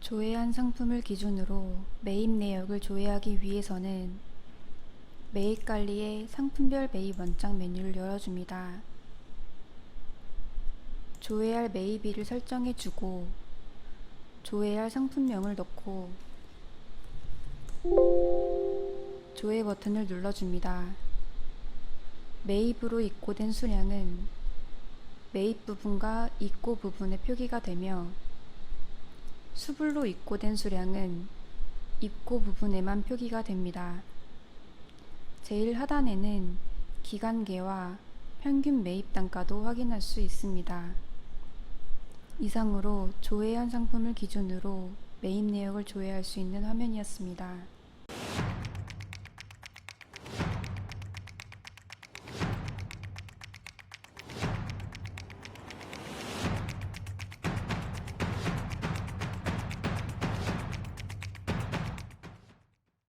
조회한 상품을 기준으로 매입 내역을 조회하기 위해서는 매입 관리의 상품별 매입 원장 메뉴를 열어줍니다. 조회할 매입일을 설정해주고 조회할 상품명을 넣고 조회 버튼을 눌러줍니다. 매입으로 입고된 수량은 매입 부분과 입고 부분에 표기가 되며 수불로 입고된 수량은 입고 부분에만 표기가 됩니다. 제일 하단에는 기간계와 평균 매입 단가도 확인할 수 있습니다. 이상으로 조회한 상품을 기준으로 매입 내역을 조회할 수 있는 화면이었습니다.